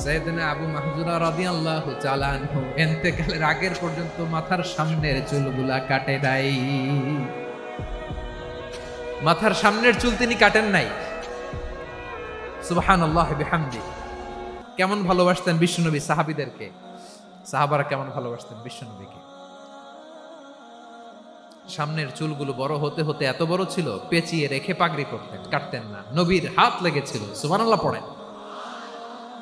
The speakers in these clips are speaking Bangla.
সাইয়েদনা আবু মাহজুরা আগের পর্যন্ত মাথার সামনের চুলগুলা কাটে নাই। মাথার সামনের চুল তিনি কাটেন নাই। কেমন ভালোবাসতেন বিশ্বনবী সাহাবীদেরকে? সাহাবারা কেমন ভালোবাসতেন বিশ্বনবীকে? সামনের চুলগুলো বড় হতে হতে এত বড় ছিল, পেঁচিয়ে রেখে পাগড়ি করতেন, কাটতেন না। নবীর হাত লেগেছিল। সুবহানাল্লাহ পড়েন।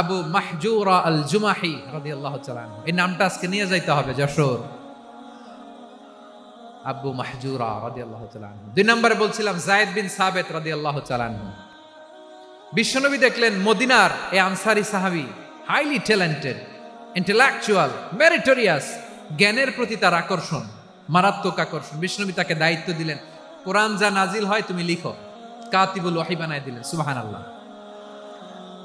আবু মাহজুরা আল জুমাহি তাআলা আনহু। এই নামটা আজকে নিয়ে যাইতে হবে, যশোর আবু মাহজুরা তাআলা আনহু। দুই নম্বরে বলছিলাম, জায়েদ বিন সাবেত রাদিয়াল্লাহু তাআলা আনহু। বিশ্বনবী দেখলেন মদিনার এ আনসারি সাহাবি হাইলি ট্যালেন্টেড ইন্টেলেকচুয়াল মেরিটোরিয়াস জ্ঞানের প্রতি তার আকর্ষণ, মারাত্মক আকর্ষণ বিষ্ণবী তাকে দায়িত্ব দিলেন, কোরআন যা নাজিল হয় তুমি লিখো কাতিবুল ওয়াহি বানায় দিলেন সুবাহান আল্লাহ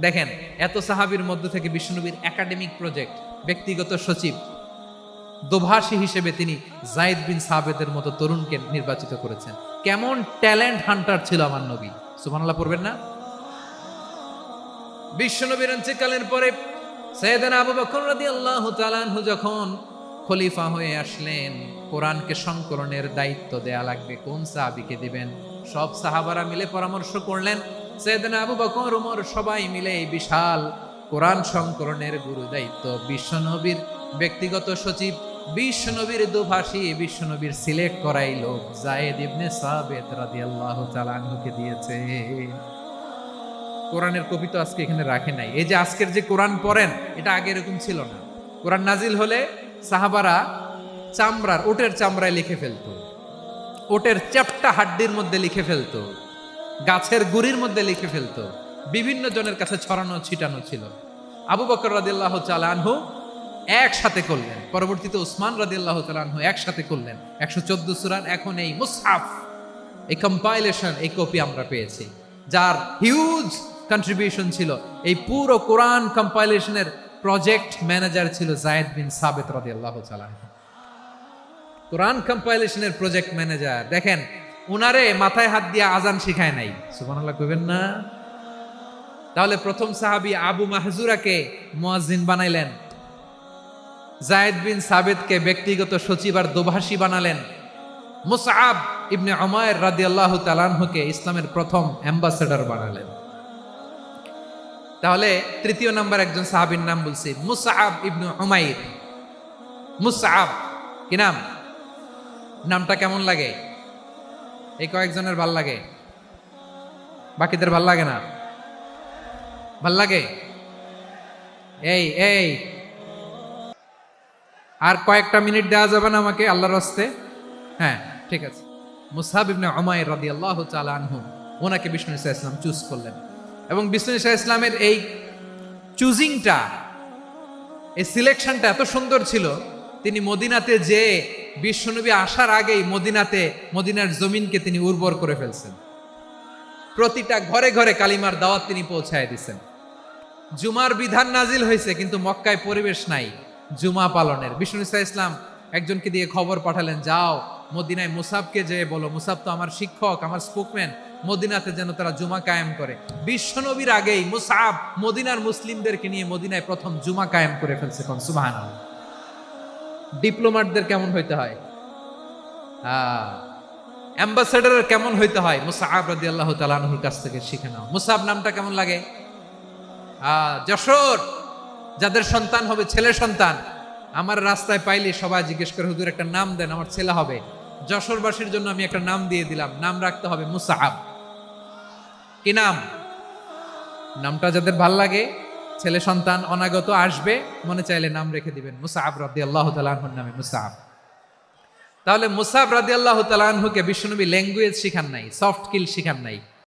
দেখেন, এত সাহাবীর মধ্য থেকে বিষ্ণুনবীর একাডেমিক প্রজেক্ট ব্যক্তিগত সচিব, দোভাষী হিসেবে তিনি জায়েদ বিন সাবেদের মতো তরুণকে নির্বাচিত করেছেন। কেমন ট্যালেন্ট হান্টার ছিল আমার নবী। সুবহানাল্লাহ পড়বেন না? বিশ্বনবীর অন্ত্যকালের পরে সৈয়দানা আবু বকর রাদিয়াল্লাহু তাআলা যখন খলিফা হয়ে আসলেন, কোরআনকে সংকলনের দায়িত্ব দেয়া লাগবে। কোন সাহাবীকে দিবেন? সব সাহাবারা মিলে পরামর্শ করলেন সৈয়দানা আবু বকর ওমর সবাই মিলে এই বিশাল কোরআন সংকলনের গুরু দায়িত্ব। বিশ্বনবীর ব্যক্তিগত সচিব, বিশ্বনবীর দুভাষী, বিশ্বনবীর সিলেক্ট করাই লোক জায়েদ ইবনে সাবেত রাদিয়াল্লাহু তাআলা আনহুকে দিয়েছে। কোরআনের কপি তো আজকে এখানে রাখে নাই। এই যে আজকের যে কোরআন পড়েন, এটা আগে এরকম ছিল না। কোরআন নাজিল হলে সাহাবারা চামড়ার, ওটের চামড়ায় লিখে ফেলতো। ওটের চ্যাপটা হাড্ডির মধ্যে লিখে ফেলতো। গাছের গুড়ির মধ্যে লিখে ফেলতো। বিভিন্ন জনের কাছে ছড়ানো ছিটানো ছিল। আবু বকর রাদিল্লাহ চালানহু একসাথে করলেন। পরবর্তীতে উসমান রাদিল্লাহ চালানহু একসাথে করলেন। একশো চোদ্দ সুরান এখন এই মুসহাফ, এই কম্পাইলেশন এই কপি আমরা পেয়েছি। যার হিউজ কন্ট্রিবিউশন ছিল, এই পুরো কোরআন কম্পাইলেশনের প্রজেক্ট ম্যানেজার ছিল জায়েদ বিন সাবেত রাদিয়াল্লাহু তাআলা কোরআন কম্পাইলেশনের প্রজেক্ট ম্যানেজার দেখেন উনারে মাথায় হাত দিয়ে আজান শিখায় নাই। সুবহানাল্লাহ কইবেন না? তাহলে প্রথম সাহাবী আবু মাহজুরাকে মুয়াজ্জিন বানাইলেন। জায়েদ বিন সাবেদকে ব্যক্তিগত সচিব আর দোভাষী বানালেন। মুসআব ইবনে উমায়ের রাদিয়াল্লাহু তাআলাকে ইসলামের প্রথম অ্যাম্বাসেডর বানালেন। তাহলে তৃতীয় নাম্বার একজন সাহাবীর নাম বলছি মুসআব ইবনে উমাইর। মুসআব কি নাম? নামটা কেমন লাগে? এই কয়েকজনের ভালো লাগে। বাকিদের ভালো লাগে না। ভালো লাগে? এই এই। আর কয়েকটা মিনিট দেওয়া যাবে না আমাকে, আল্লাহর রাস্তে হ্যাঁ ঠিক আছে। মুসাহাব ইবনে উমাইর রাদিয়াল্লাহু তাআলা আনহু, ওনাকে বিষ্ণু ইসা ইসলাম চুজ করলেন। এবং বিষ্ণু ইসা ইসলামের এই চুজিংটা, এই সিলেকশনটা এত সুন্দর ছিল, তিনি মদিনাতে যে বিশ্বনবী আসার আগেই মদিনাতে, মদিনার জমিনকে তিনি উর্বর করে ফেলছেন। প্রতিটা ঘরে ঘরে কালিমার দাওয়াত তিনি পৌঁছায় দিছেন। জুমার বিধান নাজিল হয়েছে, কিন্তু মক্কায় পরিবেশ নাই, জুমা পালনের। বিষ্ণু ইসা ইসলাম একজনকে দিয়ে খবর পাঠালেন, যাও, মদিনায় মুসাবকে যে বলো, মুসাব তো আমার শিক্ষক, আমার স্পোকম্যান, মদিনাতে যেন তারা জুমা কায়েম করে। বিশ্বনবীর আগেই মুসাব মদিনার মুসলিমদেরকে নিয়ে মদিনায় প্রথম জুমা কায়েম করে ফেলছে কোন সুবাহান ডিপ্লোমাটদের কেমন হইতে হয়? অ্যাম্বাসেডারের কেমন হইতে হয়? মুসাহাব রাদি আল্লাহ তালাহুর কাছ থেকে শিখে নাও। মুসাহাব নামটা কেমন লাগে? আহ, যশোর! যাদের সন্তান হবে ছেলে সন্তান। আমার রাস্তায় পাইলে সবাই জিজ্ঞেস করে হুজুর একটা নাম দেন আমার ছেলে হবে। যশোরবাসীর জন্য আমি একটা নাম দিয়ে দিলাম। নাম রাখতে হবে মুসাহাব কি নাম? নামটা যাদের ভালো লাগে ছেলে সন্তান অনাগত আসবে, মনে চাইলে নাম রেখে দিবেন মুসাহাব রাদি আল্লাহ তালাহুর নামে মুসাহাব তাহলে মুসাব রাদি আল্লাহ তালাহুকে বিশ্বনবী ল্যাঙ্গুয়েজ শিখান নাই, সফট স্কিল শিখান নাই।